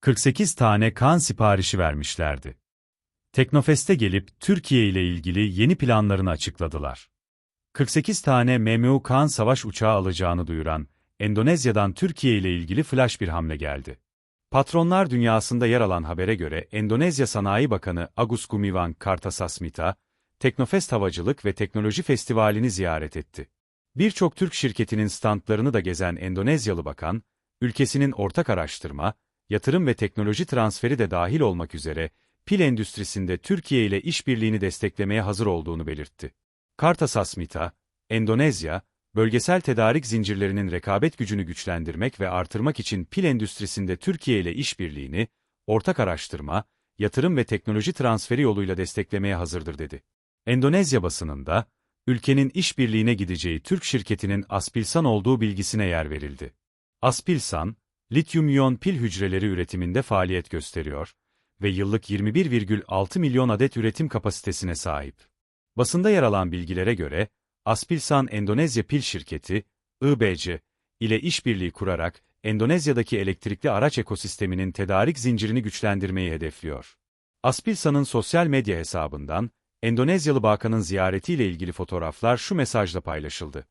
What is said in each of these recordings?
48 tane kan siparişi vermişlerdi. Teknofest'e gelip Türkiye ile ilgili yeni planlarını açıkladılar. 48 tane MMU kan savaş uçağı alacağını duyuran Endonezya'dan Türkiye ile ilgili flash bir hamle geldi. Patronlar dünyasında yer alan habere göre Endonezya Sanayi Bakanı Agus Gumiwang Kartasasmita, Teknofest Havacılık ve Teknoloji Festivali'ni ziyaret etti. Birçok Türk şirketinin standlarını da gezen Endonezyalı bakan, ülkesinin ortak araştırma, yatırım ve teknoloji transferi de dahil olmak üzere pil endüstrisinde Türkiye ile işbirliğini desteklemeye hazır olduğunu belirtti. Kartasasmita, Endonezya, bölgesel tedarik zincirlerinin rekabet gücünü güçlendirmek ve artırmak için pil endüstrisinde Türkiye ile işbirliğini, ortak araştırma, yatırım ve teknoloji transferi yoluyla desteklemeye hazırdır dedi. Endonezya basınında, ülkenin işbirliğine gideceği Türk şirketinin Aspilsan olduğu bilgisine yer verildi. Aspilsan, lityum-iyon pil hücreleri üretiminde faaliyet gösteriyor ve yıllık 21,6 milyon adet üretim kapasitesine sahip. Basında yer alan bilgilere göre, Aspilsan Endonezya Pil Şirketi, IBC, ile işbirliği kurarak Endonezya'daki elektrikli araç ekosisteminin tedarik zincirini güçlendirmeyi hedefliyor. Aspilsan'ın sosyal medya hesabından, Endonezyalı Bakan'ın ziyaretiyle ilgili fotoğraflar şu mesajla paylaşıldı.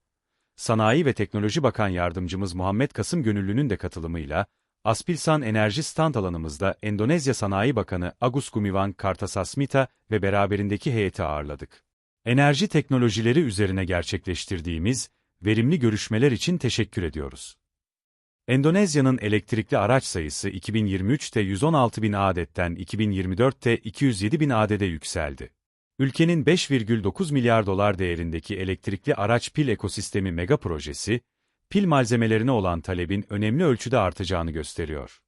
Sanayi ve Teknoloji Bakan Yardımcımız Muhammed Kasım Gönüllü'nün de katılımıyla, Aspilsan Enerji Stand alanımızda Endonezya Sanayi Bakanı Agus Gumiwang Kartasasmita ve beraberindeki heyeti ağırladık. Enerji teknolojileri üzerine gerçekleştirdiğimiz verimli görüşmeler için teşekkür ediyoruz. Endonezya'nın elektrikli araç sayısı 2023'te 116 bin adetten 2024'te 207 bin adede yükseldi. Ülkenin 5,9 milyar dolar değerindeki elektrikli araç pil ekosistemi mega projesi, pil malzemelerine olan talebin önemli ölçüde artacağını gösteriyor.